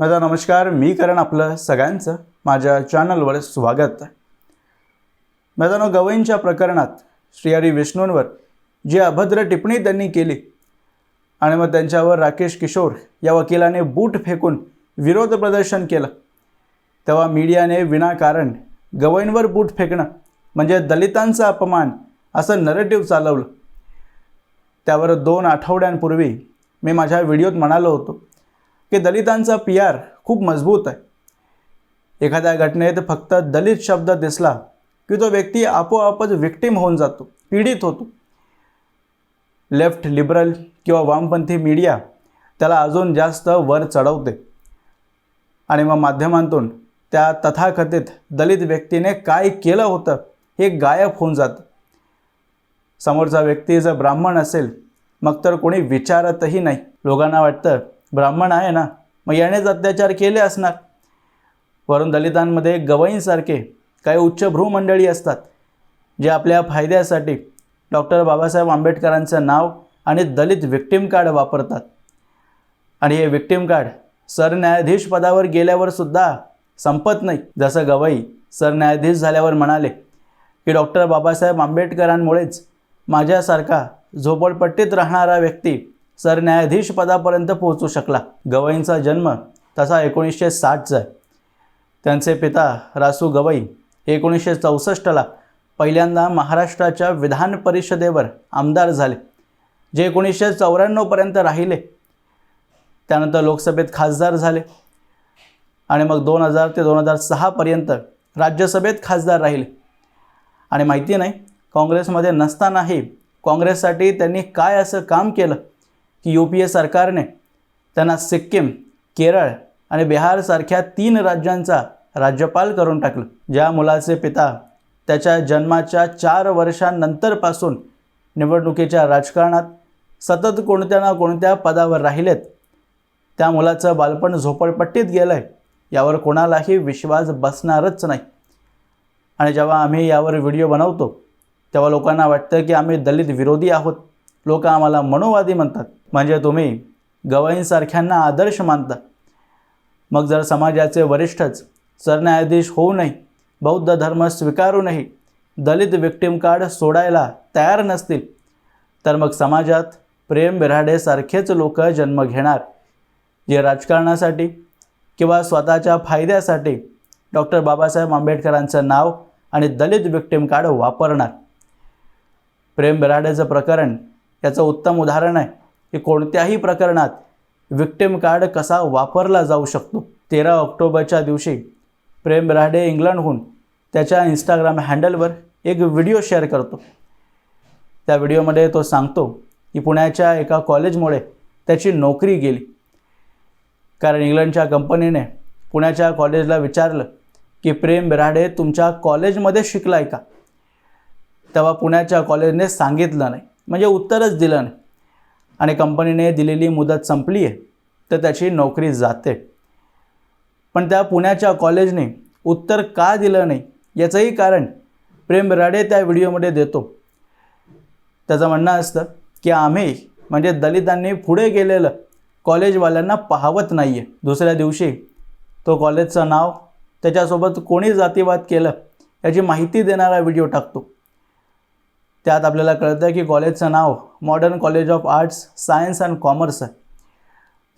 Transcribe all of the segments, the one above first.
माझा नमस्कार मी करण आपलं सगळ्यांचं. माझ्या चॅनलवर स्वागत. मैदानो गवईंच्या प्रकरणात श्रीहरी विष्णूंवर जी अभद्र टिप्पणी त्यांनी केली आणि मग त्यांच्यावर राकेश किशोर या वकिलाने बूट फेकून विरोध प्रदर्शन केलं. तेव्हा मीडियाने विनाकारण गवईंवर बूट फेकणं म्हणजे दलितांचा अपमान असं नरेटिव्ह चालवलं. त्यावर दोन आठवड्यांपूर्वी मी माझ्या व्हिडिओत म्हणालो होतो की दलितांचा पी आर खूप मजबूत आहे. एखाद्या घटनेत फक्त दलित शब्द दिसला की तो व्यक्ती आपोआपच विक्टीम होऊन जातो पीडित होतो. लेफ्ट लिबरल किंवा वामपंथी मीडिया त्याला अजून जास्त वर चढवते. आणि मग माध्यमांतून त्या तथाकथित दलित व्यक्तीने काय केलं होतं हे गायब होऊन जातं. समोरचा व्यक्ती जर ब्राह्मण असेल मग तर कोणी विचारतही नाही. लोकांना वाटतं ब्राह्मण आहे ना मग यानेच अत्याचार केले असणार. वरून दलितांमध्ये गवईंसारखे काही उच्च भ्रूमंडळी असतात जे आपल्या फायद्यासाठी डॉक्टर बाबासाहेब आंबेडकरांचं नाव आणि दलित विक्टीम कार्ड वापरतात. आणि हे विक्टीम कार्ड सरन्यायाधीश पदावर गेल्यावर सुद्धा संपत नाही. जसं गवई सरन्यायाधीश झाल्यावर म्हणाले की डॉक्टर बाबासाहेब आंबेडकरांमुळेच माझ्यासारखा झोपडपट्टीत राहणारा व्यक्ती सरन्यायाधीश पदापर्यंत पोहोचू शकला. गवईंचा जन्म तसा एकोणीसशे साठचा आहे. त्यांचे पिता रासू गवई एकोणीसशे चौसष्टला पहिल्यांदा महाराष्ट्राच्या विधान परिषदेवर आमदार झाले जे एकोणीसशे चौऱ्याण्णवपर्यंत राहिले. त्यानंतर लोकसभेत खासदार झाले आणि मग दोन हजार ते दोन हजार सहापर्यंत राज्यसभेत खासदार राहिले. आणि माहिती नाही काँग्रेसमध्ये नसतानाही काँग्रेससाठी त्यांनी काय असं काम केलं? की यू पी ए सरकारने त्यांना सिक्कीम केरळ आणि बिहारसारख्या तीन राज्यांचा राज्यपाल करून टाकलं. ज्या मुलाचे पिता त्याच्या जन्माच्या चार वर्षांनंतरपासून निवडणुकीच्या राजकारणात सतत कोणत्या ना कोणत्या पदावर राहिलेत त्या मुलाचं बालपण झोपडपट्टीत गेलं आहे यावर कोणालाही विश्वास बसणारच नाही. आणि जेव्हा आम्ही यावर व्हिडिओ बनवतो तेव्हा लोकांना वाटतं की आम्ही दलित विरोधी आहोत. लोक आम्हाला मनोवादी म्हणतात. म्हणजे तुम्ही गवईंसारख्यांना आदर्श मानता. मग जर समाजाचे वरिष्ठच सरन्यायाधीश होऊ नये बौद्ध धर्म स्वीकारू नये दलित विक्टीम कार्ड सोडायला तयार नसतील तर मग समाजात प्रेम बिराडेसारखेच लोक जन्म घेणार. जे राजकारणासाठी किंवा स्वतःच्या फायद्यासाठी डॉक्टर बाबासाहेब आंबेडकरांचं नाव आणि दलित विक्टीम कार्ड वापरणार. प्रेम बिराडेचं प्रकरण याचं उत्तम उदाहरण आहे की कोणत्याही प्रकरणात विक्टिम कार्ड कसा वापरला जाऊ शकतो? तेरा ऑक्टोबरच्या दिवशी प्रेम बिराडे इंग्लंडहून त्याच्या इंस्टाग्राम हँडलवर एक व्हिडिओ शेअर करतो. त्या व्हिडिओमध्ये तो सांगतो की पुण्याच्या एका कॉलेजमुळे त्याची नोकरी गेली. कारण इंग्लंडच्या कंपनीने पुण्याच्या कॉलेजला विचारलं की प्रेम बिराडे तुमच्या कॉलेजमध्ये शिकलाय का? तेव्हा पुण्याच्या कॉलेजने सांगितलं नाही. म्हणजे उत्तरच दिलं नाही. आणि कंपनीने दिलेली मुदत संपली आहे तर त्याची नोकरी जाते. पण त्या पुण्याच्या कॉलेजने उत्तर का दिलं नाही याचंही कारण प्रेम राडे त्या व्हिडिओमध्ये देतो. त्याचं म्हणणं असतं की आम्ही म्हणजे दलितांनी पुढे गेलेलं कॉलेजवाल्यांना पाहवत नाही आहे दुसऱ्या दिवशी तो कॉलेजचं नाव त्याच्यासोबत कोणी जातीवाद केलं याची माहिती देणारा व्हिडिओ टाकतो. त्यात आपल्याला कळतं की कॉलेजचं नाव modern college of arts science and commerce आहे.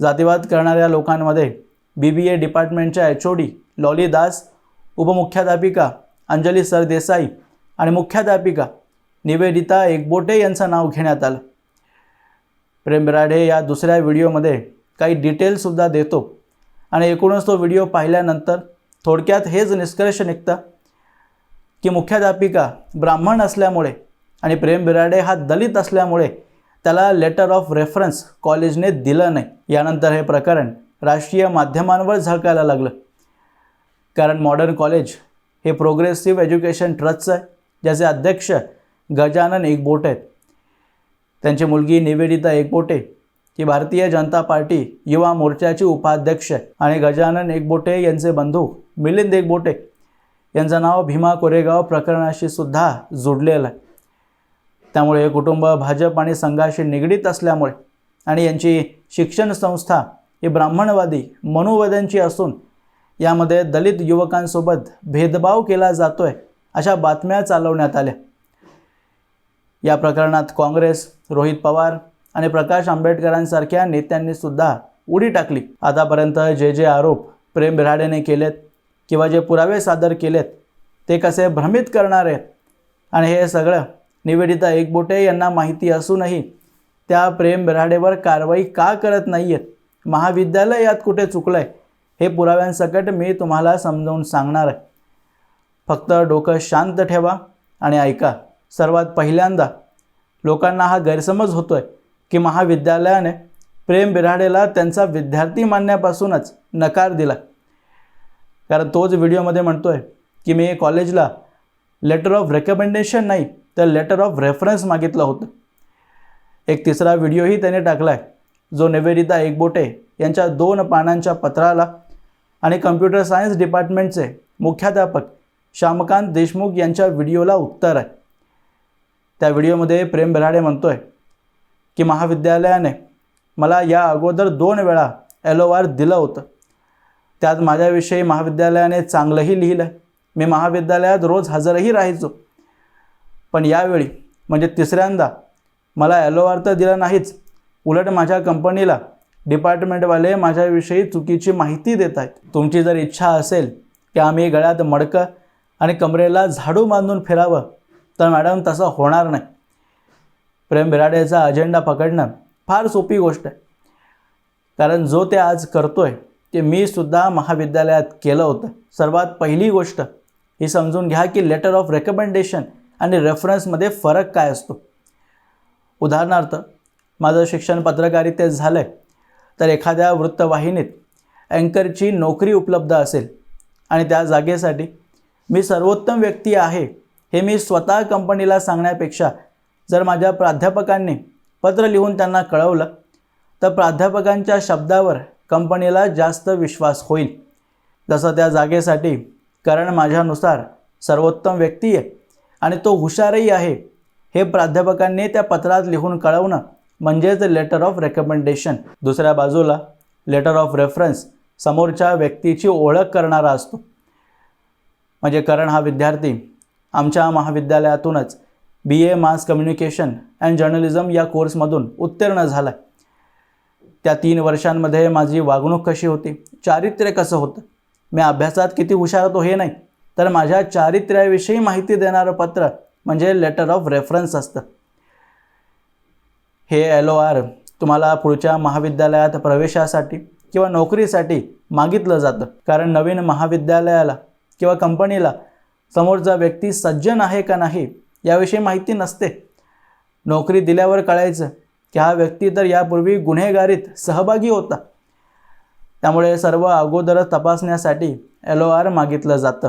जातीवाद करणाऱ्या लोकांमध्ये B B A डिपार्टमेंटच्या H O D Lolly Das उपमुख्याध्यापिका Anjali Sardesai आणि मुख्याध्यापिका निवेदिता एकबोटे यांचं नाव घेण्यात आलं. प्रेम बिराडे या दुसऱ्या व्हिडिओमध्ये काही डिटेल्ससुद्धा देतो. आणि एकूणच तो व्हिडिओ पाहिल्यानंतर थोडक्यात हेच निष्कर्ष निघतं की मुख्याध्यापिका ब्राह्मण असल्यामुळे आणि प्रेम बिराडे हा दलित असल्यामुळे त्याला लेटर ऑफ रेफरन्स कॉलेजने दिलं नाही. यानंतर हे प्रकरण राष्ट्रीय माध्यमांवर झळकायला लागलं. कारण मॉडर्न कॉलेज हे प्रोग्रेसिव्ह एज्युकेशन ट्रस्टचं आहे ज्याचे अध्यक्ष गजानन एकबोटे आहेत. त्यांची मुलगी निवेदिता एकबोटे ही भारतीय जनता पार्टी युवा मोर्चाची उपाध्यक्ष आणि गजानन एकबोटे यांचे बंधू मिलिंद एकबोटे यांचं नाव भीमा कोरेगाव प्रकरणाशी सुद्धा जोडलेलं आहे. त्यामुळे हे कुटुंब भाजप आणि संघाशी निगडीत असल्यामुळे आणि यांची शिक्षण संस्था ही ब्राह्मणवादी मनोवाद्यांची असून यामध्ये दलित युवकांसोबत भेदभाव केला जातोय अशा बातम्या चालवण्यात आल्या. या प्रकरणात काँग्रेस रोहित पवार आणि प्रकाश आंबेडकरांसारख्या नेत्यांनी सुद्धा उडी टाकली. आतापर्यंत जे जे आरोप प्रेम बिराडेने केलेत किंवा जे पुरावे सादर केलेत ते कसे भ्रमित करणार? आहेत आणि हे सगळं निवेदिता एकबोटे यांना माहिती असूनही त्या प्रेम बिराडेवर कारवाई का करत नाही आहेत महाविद्यालय यात कुठे चुकलं आहे हे पुराव्यांसकट मी तुम्हाला समजावून सांगणार आहे. फक्त डोकं शांत ठेवा आणि ऐका. सर्वात पहिल्यांदा लोकांना हा गैरसमज होतो आहे की महाविद्यालयाने प्रेम बिराडेला त्यांचा विद्यार्थी मानण्यापासूनच नकार दिला. कारण तोच व्हिडिओमध्ये म्हणतो आहे की मी कॉलेजला लेटर ऑफ रेकमेंडेशन नाही तर लेटर ऑफ रेफरन्स मागितलं होतं. एक तिसरा व्हिडिओही त्याने टाकला आहे जो निवेदिता एकबोटे यांच्या दोन पानांच्या पत्राला आणि कम्प्युटर सायन्स डिपार्टमेंटचे मुख्याध्यापक श्यामकांत देशमुख यांच्या व्हिडिओला उत्तर आहे. त्या व्हिडिओमध्ये प्रेम बिराडे आहे की महाविद्यालयाने मला या अगोदर दोन वेळा एल ओ आर दिलं होतं. त्यात माझ्याविषयी महाविद्यालयाने चांगलंही लिहिलं मी महाविद्यालयात रोज हजरही राहायचो. पण यावेळी म्हणजे तिसऱ्यांदा मला एल आर तर दिला नाहीच. उलट माझ्या कंपनीला डिपार्टमेंटवाले माझ्याविषयी चुकीची माहिती देत आहेत. तुमची जर इच्छा असेल की आम्ही गळ्यात मडकं आणि कमरेला झाडू बांधून फिरावं तर मॅडम तसं होणार नाही. प्रेम बिराडेचा अजेंडा पकडणं फार सोपी गोष्ट आहे. कारण जो ते आज करतो आहे ते मी सुद्धा महाविद्यालयात केलं होतं. सर्वात पहिली गोष्ट ही समजून घ्या की लेटर ऑफ रेकमेंडेशन आणि रेफरन्समध्ये फरक काय असतो? उदाहरणार्थ माझं शिक्षण पत्रकारितेत झालं आहे तर एखाद्या वृत्तवाहिनीत अँकरची नोकरी उपलब्ध असेल आणि त्या जागेसाठी मी सर्वोत्तम व्यक्ती आहे हे मी स्वतः कंपनीला सांगण्यापेक्षा जर माझ्या प्राध्यापकांनी पत्र लिहून त्यांना कळवलं तर प्राध्यापकांच्या शब्दावर कंपनीला जास्त विश्वास होईल. जसं त्या जागेसाठी कारण माझ्यानुसार सर्वोत्तम व्यक्ती आहे. आणि तो हुशारही आहे. हे प्राध्यापकांनी त्या पत्रात लिहून कळवणं म्हणजेच लेटर ऑफ रेकमेंडेशन दुसऱ्या बाजूला लेटर ऑफ रेफरन्स समोरच्या व्यक्तीची ओळख करणारा असतो. म्हणजे करण हा विद्यार्थी आमच्या महाविद्यालयातूनच B A mass communication and journalism या कोर्समधून उत्तीर्ण झाला त्या तीन वर्षांमध्ये माझी वागणूक कशी होती? चारित्र्य कसं होतं? मी अभ्यासात किती हुशार होतो हे नाही. तर माझ्या चारित्र्याविषयी माहिती देणारं पत्र म्हणजे लेटर ऑफ रेफरन्स असतं. हे एल ओ आर तुम्हाला पुढच्या महाविद्यालयात प्रवेशासाठी किंवा नोकरीसाठी मागितलं जातं. कारण नवीन महाविद्यालयाला किंवा कंपनीला समोरचा व्यक्ती सज्जन आहे का नाही याविषयी माहिती नसते. नोकरी दिल्यावर कळायचं की हा व्यक्ती तर यापूर्वी गुन्हेगारीत सहभागी होता. त्यामुळे सर्व अगोदर तपासण्यासाठी एल ओ आर मागितलं जातं.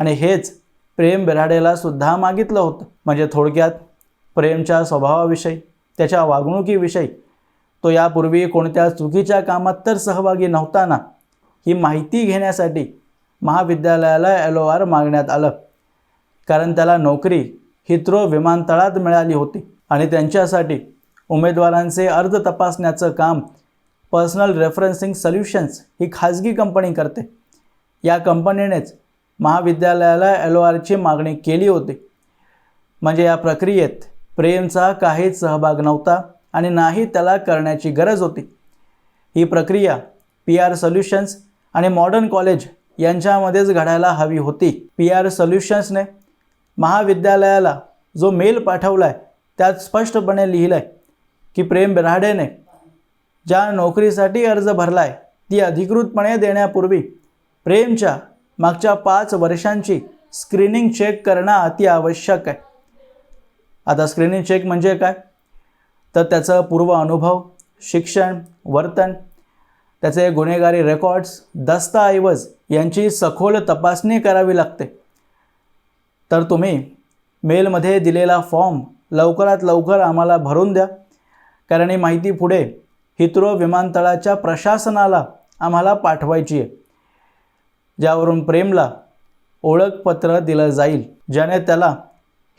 आणि हेच प्रेम बिराडेला सुद्धा मागितलं होतं. म्हणजे थोडक्यात प्रेमच्या स्वभावाविषयी त्याच्या वागणुकीविषयी. तो यापूर्वी कोणत्या चुकीच्या कामात तर सहभागी नव्हताना ही माहिती घेण्यासाठी महाविद्यालयाला एल ओ आर मागण्यात आलं. कारण त्याला नोकरी हित्रो विमानतळात मिळाली होती आणि त्यांच्यासाठी उमेदवारांचे अर्ज तपासण्याचं काम पर्सनल रेफरन्सिंग सोल्युशन्स ही खाजगी कंपनी करते. या कंपनीनेच महाविद्यालयाला एल ओ आरची मागणी केली होती. म्हणजे या प्रक्रियेत प्रेमचा काहीच सहभाग नव्हता आणि नाही त्याला करण्याची गरज होती. ही प्रक्रिया पी आर सोल्युशन्स आणि मॉडर्न कॉलेज यांच्यामध्येच घडायला हवी होती. पी आर सोल्युशन्सने महाविद्यालयाला जो मेल पाठवला आहे त्यात स्पष्टपणे लिहिलं आहे की प्रेम बिराडेने ज्या नोकरीसाठी अर्ज भरला आहे ती अधिकृतपणे देण्यापूर्वी प्रेमच्या मागच्या पाच वर्षांची स्क्रीनिंग चेक करणं अति आवश्यक आहे. आता स्क्रीनिंग चेक म्हणजे काय? तर त्याचं पूर्व अनुभव शिक्षण वर्तन त्याचे गुन्हेगारी रेकॉर्ड्स दस्तऐवज यांची सखोल तपासणी करावी लागते. तर तुम्ही मेलमध्ये दिलेला फॉर्म लवकरात लवकर आम्हाला भरून द्या कारण ही माहिती पुढे हिथ्रो विमानतळाच्या प्रशासनाला आम्हाला पाठवायची आहे. ज्यावरून प्रेमला ओळखपत्र दिलं जाईल ज्याने त्याला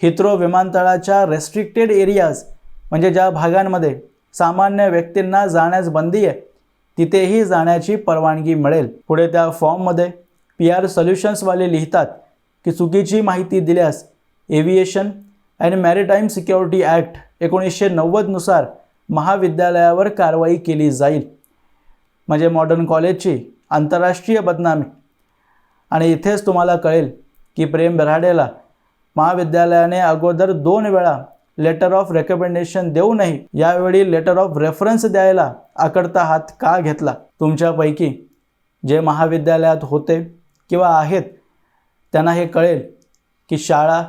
हिथ्रो विमानतळाच्या रेस्ट्रिक्टेड एरियाज म्हणजे ज्या भागांमध्ये सामान्य व्यक्तींना जाण्यास बंदी आहे तिथेही जाण्याची परवानगी मिळेल. पुढे त्या फॉर्ममध्ये पी आर सोल्युशन्सवाले लिहितात की चुकीची माहिती दिल्यास aviation and maritime security act एकोणीसशे नव्वदनुसार महाविद्यालयावर कारवाई केली जाईल. म्हणजे मॉडर्न कॉलेजची आंतरराष्ट्रीय बदनामी. आणि इथेच तुम्हाला कळेल की प्रेम बेराडेला महाविद्यालयाने अगोदर दोन वेळा लेटर ऑफ रेकमेंडेशन देऊनही यावेळी लेटर ऑफ रेफरन्स द्यायला आकडता हात का घेतला? तुमच्यापैकी जे महाविद्यालयात होते किंवा आहेत त्यांना हे कळेल की शाळा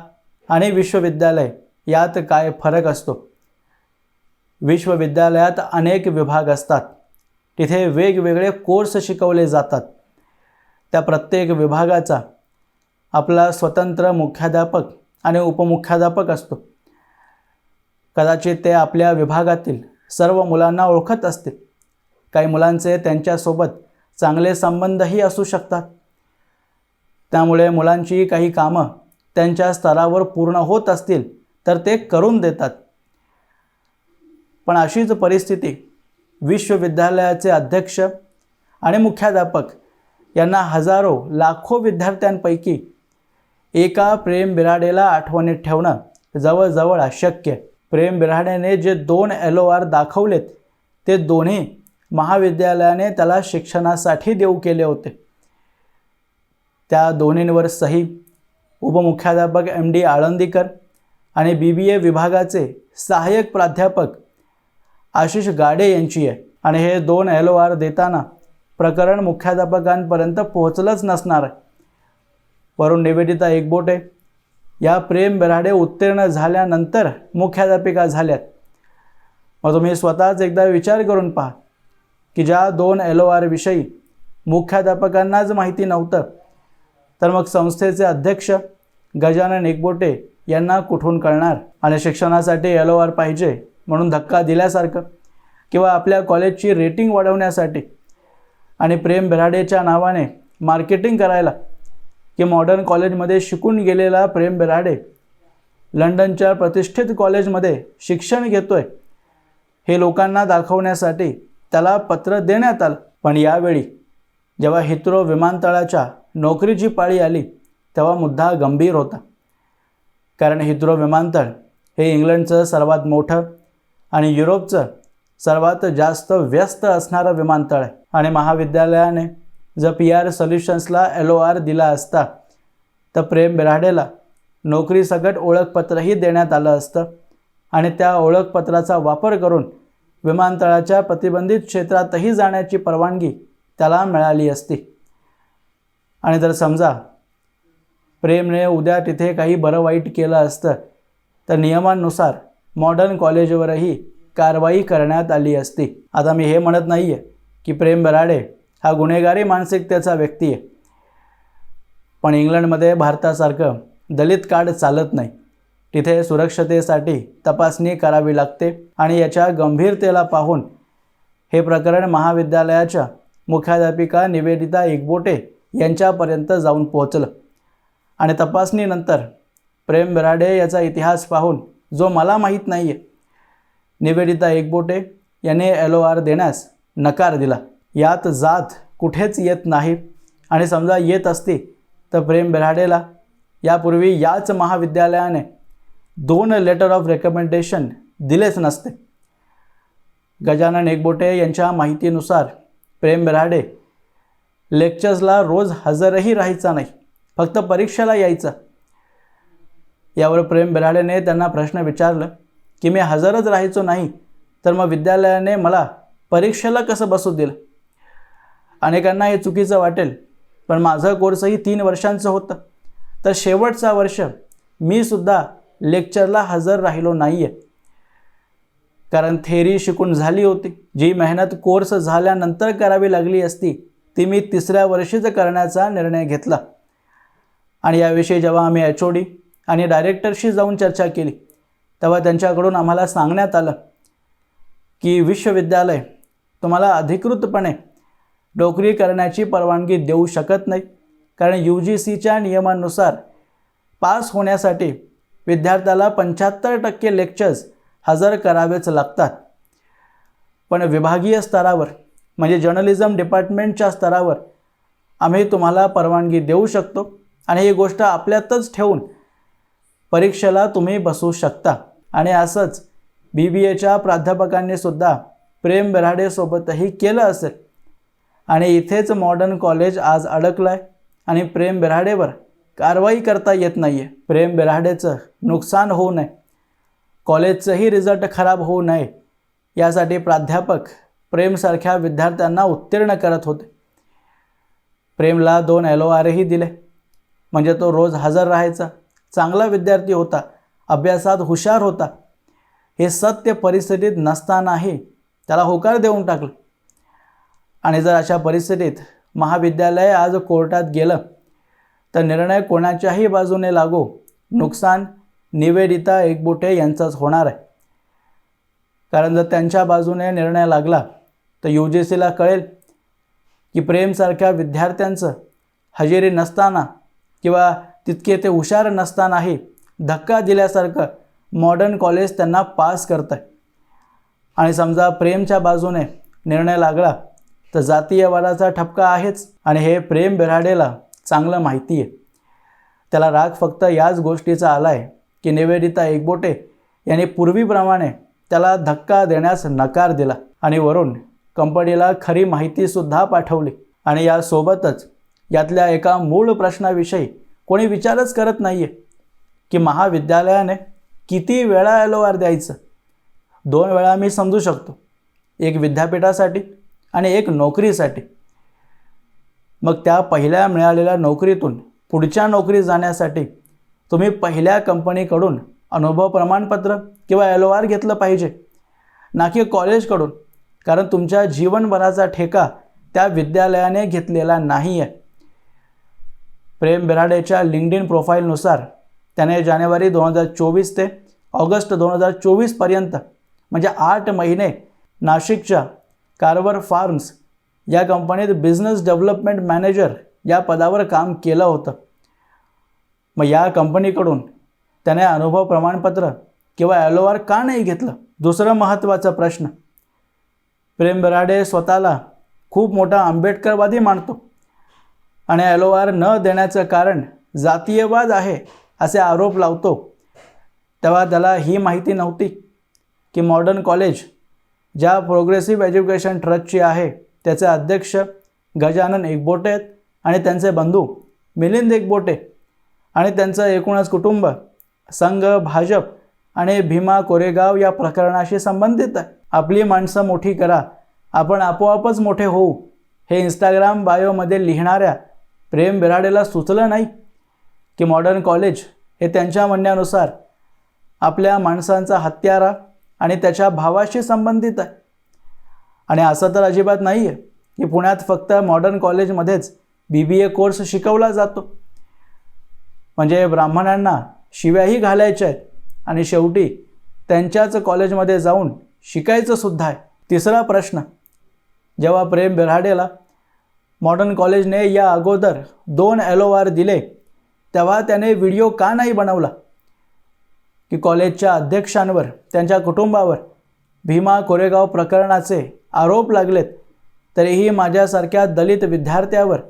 आणि विश्वविद्यालय यात काय फरक असतो. विश्वविद्यालयात अनेक विभाग असतात. तिथे वेगवेगळे कोर्स शिकवले जातात. त्या प्रत्येक विभागाचा आपला स्वतंत्र मुख्याध्यापक आणि उपमुख्याध्यापक असतो. कदाचित ते आपल्या विभागातील सर्व मुलांना ओळखत असतील. काही मुलांचे त्यांच्यासोबत चांगले संबंधही असू शकतात. त्यामुळे मुलांची काही कामं त्यांच्या स्तरावर पूर्ण होत असतील तर ते करून देतात. पण अशीच परिस्थिती विश्वविद्यालयाचे अध्यक्ष आणि मुख्याध्यापक यांना हजारो लाखो विद्यार्थ्यांपैकी एका प्रेम बिराडेला आठवणीत ठेवणं जवळजवळ अशक्य. प्रेम बिराडेने जे दोन एल ओ आर दाखवलेत ते दोन्ही महाविद्यालयाने त्याला शिक्षणासाठी देऊ केले होते. त्या दोन्हींवर सही उपमुख्याध्यापक एम डी आळंदीकर आणि बी बी ए विभागाचे सहाय्यक प्राध्यापक आशिष गाडे यांची आहे. आणि हे दोन एल ओ आर देताना प्रकरण मुख्याध्यापकांपर्यंत पोहोचलंच नसणार. वरुण वरून निवेदिता एकबोटे. या प्रेम बेराडे उत्तीर्ण झाल्यानंतर मुख्याध्यापिका झाल्यात. मग तुम्ही स्वतःच एकदा विचार करून पहा की ज्या दोन एल ओ आरविषयी मुख्याध्यापकांनाच माहिती नव्हतं तर मग संस्थेचे अध्यक्ष गजानन एकबोटे यांना कुठून कळणार? आणि शिक्षणासाठी एल ओ आर पाहिजे म्हणून धक्का दिल्यासारखं किंवा आपल्या कॉलेजची रेटिंग वाढवण्यासाठी आणि प्रेम बेराडेच्या नावाने मार्केटिंग करायला की मॉडर्न कॉलेजमध्ये शिकून गेलेला प्रेम बेराडे लंडनच्या प्रतिष्ठित कॉलेजमध्ये शिक्षण घेतोय. हे लोकांना दाखवण्यासाठी त्याला पत्र देण्यात आलं. पण यावेळी जेव्हा हित्रो विमानतळाच्या नोकरीची पाळी आली तेव्हा मुद्दा गंभीर होता. कारण हित्रो विमानतळ हे इंग्लंडचं सर्वात मोठं आणि युरोपचं सर्वात जास्त व्यस्त असणारं विमानतळ आहे. आणि महाविद्यालयाने जर पी आर सोल्युशन्सला एल ओ आर दिला असता तर प्रेम बिराडेला नोकरीसकट ओळखपत्रही देण्यात आलं असतं. आणि त्या ओळखपत्राचा वापर करून विमानतळाच्या प्रतिबंधित क्षेत्रातही जाण्याची परवानगी त्याला मिळाली असती. आणि जर समजा प्रेमने उद्या तिथे काही बरं वाईट केलं असतं तर नियमांनुसार मॉडर्न कॉलेजवरही कारवाई करण्यात आली असती. आता मी हे म्हणत नाही आहे की प्रेम बराडे हा गुन्हेगारी मानसिकतेचा व्यक्ती आहे. पण इंग्लंडमध्ये भारतासारखं दलित कार्ड चालत नाही. तिथे सुरक्षतेसाठी तपासणी करावी लागते आणि याच्या गंभीरतेला पाहून हे प्रकरण महाविद्यालयाच्या मुख्याध्यापिका निवेदिता एकबोटे यांच्यापर्यंत जाऊन पोहोचलं. आणि तपासणीनंतर प्रेम बिराडे याचा इतिहास पाहून जो मला माहीत नाही आहे निवेदिता एकबोटे यांनी एल ओ आर देण्यास नकार दिला. यात जात कुठेच येत नाही. आणि समजा येत असती तर प्रेम बिराडेला यापूर्वी याच महाविद्यालयाने दोन लेटर ऑफ रेकमेंडेशन दिलेच नसते. गजानन एकबोटे यांच्या माहितीनुसार प्रेम बिराडे लेक्चर्सला रोज हजरही राहायचा नाही फक्त परीक्षेला यायचा. यावर प्रेम बिराडेने त्यांना प्रश्न विचारलं की मी हजरच राहायचो नाही तर मग विद्यालयाने मला परीक्षेला कसं बसू दिलं अनेकांना हे चुकीचं वाटेल पण माझं कोर्सही तीन वर्षांचं होतं. तर शेवटचा वर्ष मी सुद्धा लेक्चरला हजर राहिलो नाही आहे कारण थेरी शिकून झाली होती. जी मेहनत कोर्स झाल्यानंतर करावी लागली असती ती मी तिसऱ्या वर्षीच करण्याचा निर्णय घेतला. आणि याविषयी जेव्हा आम्ही एच ओ डी आणि डायरेक्टरशी जाऊन चर्चा केली तेव्हा त्यांच्याकडून आम्हाला सांगण्यात आलं की विश्वविद्यालय तुम्हाला अधिकृतपणे नोकरी करण्याची परवानगी देऊ शकत नाही. कारण यू जी सीच्या नियमानुसार पास होण्यासाठी विद्यार्थ्याला पंच्याहत्तर टक्के लेक्चर्स हजर करावेच लागतात. पण विभागीय स्तरावर म्हणजे जर्नलिझम डिपार्टमेंटच्या स्तरावर आम्ही तुम्हाला परवानगी देऊ शकतो आणि ही गोष्ट आपल्यातच ठेवून परीक्षेला तुम्ही बसू शकता. आणि असंच बी बी एच्या प्राध्यापकांनी सुद्धा प्रेम बेराडेसोबतही केलं असेल. आणि इथेच मॉडर्न कॉलेज आज अडकलं आहे आणि प्रेम बेराडेवर कारवाई करता येत नाही आहे प्रेम बेराडेचं नुकसान होऊ नये. कॉलेजचंही रिझल्ट खराब होऊ नये. यासाठी प्राध्यापक प्रेमसारख्या विद्यार्थ्यांना उत्तीर्ण करत होते. प्रेमला दोन एल ओ आरही दिले. म्हणजे तो रोज हजर राहायचा. चांगला विद्यार्थी होता. अभ्यासात हुशार होता. हे सत्य परिस्थितीत नसतानाही त्याला होकार देऊन टाकलं. आणि जर अशा परिस्थितीत महाविद्यालय आज कोर्टात गेलं तर निर्णय कोणाच्याही बाजूने लागो. नुकसान निवेदिता एकबोटे यांचंच होणार आहे. कारण जर त्यांच्या बाजूने निर्णय लागला तर यू जी सीला कळेल की प्रेमसारख्या विद्यार्थ्यांचं हजेरी नसताना किंवा तितके ते हुशार नसतानाही धक्का दिल्यासारखं मॉडर्न कॉलेज त्यांना पास करतं आहे आणि समजा प्रेमच्या बाजूने निर्णय लागला तर जातीयवादाचा ठपका आहेच. आणि हे प्रेम बेराडेला चांगलं माहिती आहे. त्याला राग फक्त याच गोष्टीचा आला आहे की निवेदिता एकबोटे यांनी पूर्वीप्रमाणे त्याला धक्का देण्यास नकार दिला. आणि वरून कंपनीला खरी माहितीसुद्धा पाठवली. आणि यासोबतच यातल्या एका मूळ प्रश्नाविषयी कोणी विचारच करत नाही आहे की महाविद्यालयाने किती वेळा एल ओ आर द्यायचं? दोन वेळा मी समजू शकतो. एक विद्यापीठासाठी आणि एक नोकरीसाठी. मग त्या पहिल्या मिळालेल्या नोकरीतून पुढच्या नोकरी जाण्यासाठी तुम्ही पहिल्या कंपनीकडून अनुभव प्रमाणपत्र किंवा एल ओ आर घेतलं पाहिजे. ना की कॉलेजकडून कारण तुमच्या जीवनभराचा ठेका त्या विद्यालयाने घेतलेला नाही आहे प्रेम बिराडेच्या लिंक्ड प्रोफाईलनुसार त्याने जानेवारी दोन हजार चोवीस ते ऑगस्ट दोन हजार चोवीसपर्यंत म्हणजे आठ महिने नाशिकच्या कार्वर फार्म्स या कंपनीत बिझनेस डेव्हलपमेंट मॅनेजर या पदावर काम केलं होतं. मग या कंपनीकडून त्याने अनुभव प्रमाणपत्र किंवा एल आर का नाही घेतलं? दुसरं महत्त्वाचा प्रश्न. प्रेम बराडे स्वतःला खूप मोठा आंबेडकरवादी मानतो आणि एल आर न देण्याचं कारण जातीयवाद आहे असे आरोप लावतो. तेव्हा त्याला ही माहिती नव्हती की मॉडर्न कॉलेज ज्या प्रोग्रेसिव्ह एज्युकेशन ट्रस्टची आहे त्याचे अध्यक्ष गजानन एकबोटे आहेत आणि त्यांचे बंधू मिलिंद एकबोटे आणि त्यांचं एकूणच कुटुंब संघ भाजप आणि भीमा कोरेगाव या प्रकरणाशी संबंधित आहे. आपली माणसं मोठी करा. आपण आपोआपच मोठे होऊ. हे इंस्टाग्राम बायोमध्ये लिहिणाऱ्या प्रेम बिराडेला सुचलं नाही की मॉडर्न कॉलेज हे त्यांच्या म्हणण्यानुसार आपल्या माणसांचा हत्यारा आणि त्याच्या भावाशी संबंधित आहे. आणि असं तर अजिबात नाही आहे की पुण्यात फक्त मॉडर्न कॉलेजमध्येच बी बी ए कोर्स शिकवला जातो. म्हणजे ब्राह्मणांना शिव्याही घालायच्या आहेत आणि शेवटी त्यांच्याच कॉलेजमध्ये जाऊन शिकायचं सुद्धा आहे. तिसरा प्रश्न जेव्हा प्रेम बिराडेला मॉडर्न कॉलेजने या अगोदर दोन एल दिले तेव्हा त्याने व्हिडिओ का नाही बनवला? की कॉलेजच्या अध्यक्षांवर त्यांच्या कुटुंबावर भीमा कोरेगाव प्रकरणाचे आरोप लागलेत. तरीही माझ्यासारख्या दलित विद्यार्थ्यावर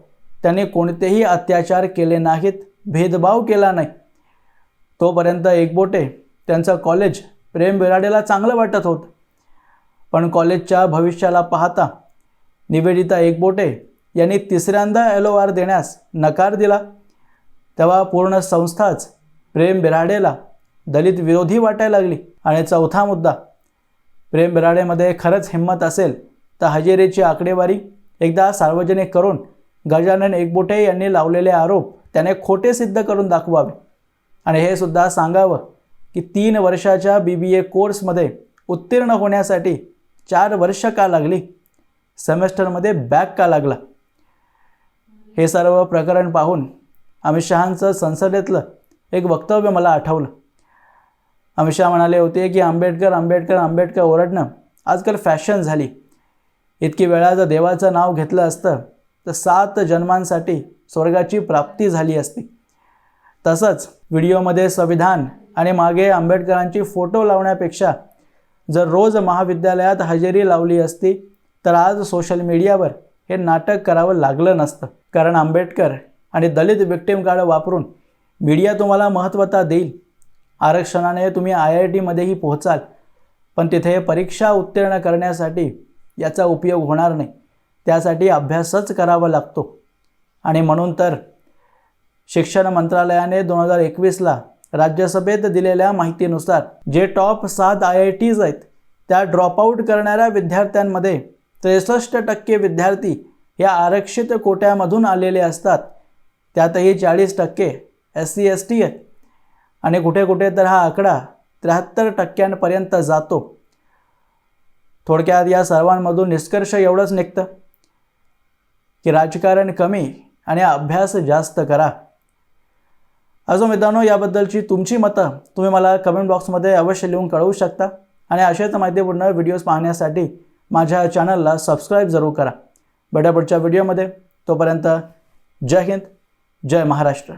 त्यांनी कोणतेही अत्याचार केले नाहीत भेदभाव केला नाही. तोपर्यंत एकबोटे त्यांचं कॉलेज प्रेम बिराडेला चांगलं वाटत होतं. पण कॉलेजच्या भविष्याला पाहता निवेदिता एकबोटे यांनी तिसऱ्यांदा एल ओ आर देण्यास नकार दिला. तेव्हा पूर्ण संस्थाच प्रेम बिराडेला दलित विरोधी वाटायला लागली. आणि चौथा मुद्दा प्रेम बिराडेमध्ये खरंच हिंमत असेल तर हजेरीची आकडेवारी एकदा सार्वजनिक करून गजानन एकबोटे यांनी लावलेले आरोप त्याने खोटे सिद्ध करून दाखवावे. आणि हे सुद्धा सांगावं की तीन वर्षाच्या बी बी ए कोर्समध्ये उत्तीर्ण होण्यासाठी चार वर्ष का लागली? सेमेस्टरमध्ये बॅक का लागला? हे सर्व प्रकरण पाहून अमित शहांचं संसदेतलं एक वक्तव्य मला आठवलं. अमित शहा म्हणाले होते की आंबेडकर आंबेडकर आंबेडकर ओरडणं. आजकाल फॅशन झाली. इतकी वेळा जर देवाचं नाव घेतलं असतं तर सात जन्मांसाठी स्वर्गाची प्राप्ती झाली असती. तसंच व्हिडिओमध्ये संविधान आणि मागे आंबेडकरांची फोटो लावण्यापेक्षा जर रोज महाविद्यालयात हजेरी लावली असती तर आज सोशल मीडियावर हे नाटक करावं लागलं नसतं. कारण आंबेडकर आणि दलित विक्टिम कार्ड वापरून मीडिया तुम्हाला महत्त्वता देईल. आरक्षणाने तुम्ही आय आय टीमध्येही पोहोचाल. पण तिथे परीक्षा उत्तीर्ण करण्यासाठी याचा उपयोग होणार नाही. त्यासाठी अभ्यासच करावा लागतो. आणि म्हणून तर शिक्षण मंत्रालयाने दोन हजार एकवीसला राज्यसभेत दिलेल्या माहितीनुसार जे टॉप सात आय आय टीज आहेत त्या ड्रॉपआउट करणाऱ्या विद्यार्थ्यांमध्ये त्रेसष्ट टक्के विद्यार्थी या आरक्षित कोट्यामधून आलेले असतात. त्यातही चाळीस टक्के एस सी एस टी आहेत. आणि कुठे कुठे तर हा आकडा त्र्याहत्तर टक्क्यांपर्यंत जातो. थोडक्यात या सर्वांमधून निष्कर्ष एवढंच निघतं की राजकारण कमी आणि अभ्यास जास्त करा. अजून मित्रांनो याबद्दलची तुमची मतं तुम्ही मला कमेंट बॉक्समध्ये अवश्य लिहून कळवू शकता आणि अशाच माहितीपूर्ण व्हिडिओज पाहण्यासाठी माझ्या चॅनलला सबस्क्राईब जरूर करा. भेटा पुढच्या व्हिडिओमध्ये तोपर्यंत जय हिंद जय महाराष्ट्र.